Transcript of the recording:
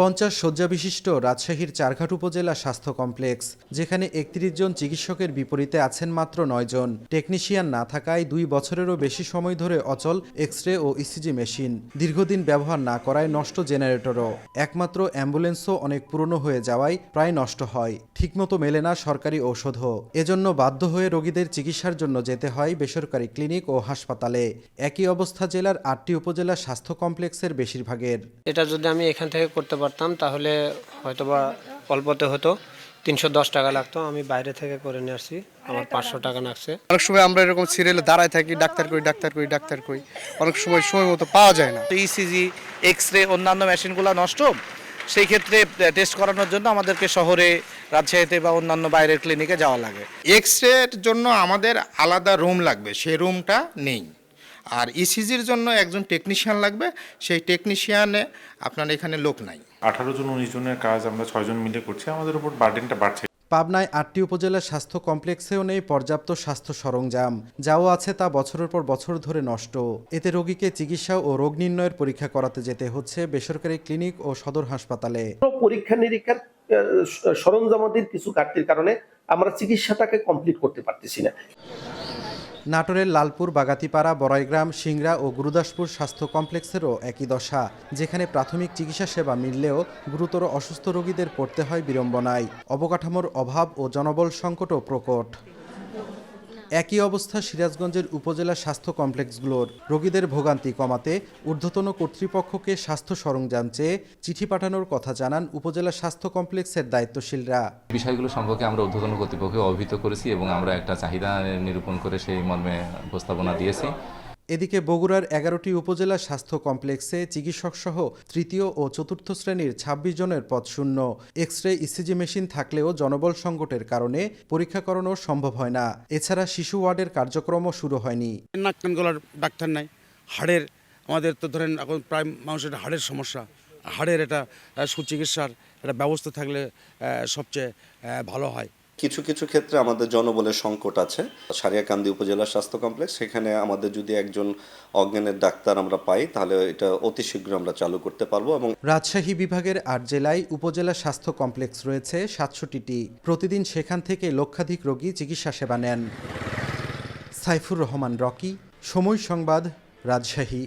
পঞ্চাশ শয্যা বিশিষ্ট রাজশাহীর চারঘাট উপজেলা স্বাস্থ্য কমপ্লেক্স, যেখানে একত্রিশ জন চিকিৎসকের বিপরীতে আছেন মাত্র নয় জন। টেকনিশিয়ান না থাকায় দুই বছরেরও বেশি সময় ধরে অচল এক্স রে ও ইসিজি মেশিন। দীর্ঘদিন ব্যবহার না করায় নষ্ট জেনারেটরও। একমাত্র অ্যাম্বুলেন্সও অনেক পুরনো হয়ে যাওয়ায় প্রায় নষ্ট হয়। ঠিকমতো মেলে না সরকারি ঔষধও। এজন্য বাধ্য হয়ে রোগীদের চিকিৎসার জন্য যেতে হয় বেসরকারি ক্লিনিক ও হাসপাতালে। একই অবস্থা জেলার আটটি উপজেলা স্বাস্থ্য কমপ্লেক্সের বেশিরভাগের। এটা যদি আমি এখান থেকে করতে পারতাম তাহলে হয়তোবা অল্পতে হতো। তিনশো দশ টাকা লাগতো আমি বাইরে থেকে করে নিয়ে আসছি আমার পাঁচশো টাকা লাগছে। অনেক সময় আমরা এরকম সিরিয়ালে দাঁড়ায় থাকি ডাক্তার কই ডাক্তার কই ডাক্তার কই অনেক সময় সময় মতো পাওয়া যায় না। ইসিজি এক্স রে অন্যান্য মেশিনগুলো নষ্ট সেই ক্ষেত্রে টেস্ট করানোর জন্য আমাদেরকে শহরে রাজশাহীতে বা অন্যান্য বাইরের ক্লিনিকে যাওয়া লাগে। এক্স রের জন্য আমাদের আলাদা রুম লাগবে সেই রুমটা নেই। আর ইসিজির জন্য একজন টেকনিশিয়ান লাগবে। সেই টেকনিশিয়ানে আপনার এখানে লোক নাই। আঠারো জন উনিশ জনের কাজ আমরা ছয়জন মিলে করছি। আমাদের উপর বার্ডেনটা বাড়ছে। পাবনায় আটটি উপজেলা স্বাস্থ্য কমপ্লেক্সেও নেই পর্যাপ্ত স্বাস্থ্য সরঞ্জাম। যাও আছে তা বছরের পর বছর ধরে নষ্ট। এতে রোগীকে চিকিৎসা ও রোগ নির্ণয়ের পরীক্ষা করাতে যেতে হচ্ছে বেসরকারি ক্লিনিক ও সদর হাসপাতালে। পরীক্ষা নিরীক্ষার আহ, সরঞ্জামাদির কিছু ঘাটতির কারণে আমরা চিকিৎসাটাকে কমপ্লিট করতে পারতেছি না। নাটোরের লালপুর, বাগাতিপাড়া, বড়াইগ্রাম, সিংড়া ও গুরুদাসপুর স্বাস্থ্য কমপ্লেক্সেরও একই দশা, যেখানে প্রাথমিক চিকিৎসা সেবা মিললেও গুরুতর অসুস্থ রোগীদের পড়তে হয় বিড়ম্বনায়। অবকাঠামোর অভাব ও জনবল সংকটও প্রকট। একই অবস্থা সিরাজগঞ্জের উপজেলা স্বাস্থ্য কমপ্লেক্সগুলোর রোগীদের ভোগান্তি কমাতে ঊর্ধ্বতন কর্তৃপক্ষকে স্বাস্থ্য সরঞ্জাম চেয়ে চিঠি পাঠানোর কথা জানান উপজেলা স্বাস্থ্য কমপ্লেক্সের দায়িত্বশীলরা। বিষয়গুলো সম্পর্কে আমরা ঊর্ধ্বতন কর্তৃপক্ষকে অভিহিত করেছি এবং আমরা একটা চাহিদা নিরূপণ করে সেই মর্মে প্রস্তাবনা দিয়েছি। এদিকে বগুড়ার এগারোটি উপজেলা স্বাস্থ্য কমপ্লেক্সে চিকিৎসক সহ তৃতীয় ও চতুর্থ শ্রেণির ২৬ জনের পদ শূন্য। এক্স রে ইসিজি মেশিন থাকলেও জনবল সংকটের কারণে পরীক্ষা করানো সম্ভব হয় না। এছাড়া শিশু ওয়ার্ডের কার্যক্রমও শুরু হয়নি। ডাক্তার নাই। হাড়ের আমাদের তো ধরেন এখন প্রায় মানুষের হাড়ের সমস্যা। হাড়ের এটা সুচিকিৎসার একটা ব্যবস্থা থাকলে সবচেয়ে ভালো হয়। কিছু কিছু ক্ষেত্রে আমাদের জনবলের সংকট আছে। সারিয়াকান্দি উপজেলা স্বাস্থ্য কমপ্লেক্স, সেখানে আমাদের যদি একজন অজ্ঞানের ডাক্তার আমরা পাই, তাহলে এটা অতি শীঘ্র আমরা চালু করতে পারব এবং রাজশাহী বিভাগের আট জেলায় উপজেলা স্বাস্থ্য কমপ্লেক্স রয়েছে সাতষট্টিটি। প্রতিদিন সেখান থেকে লক্ষাধিক রোগী চিকিৎসা সেবা নেন। সাইফুর রহমান, রকি। সময় সংবাদ, রাজশাহী।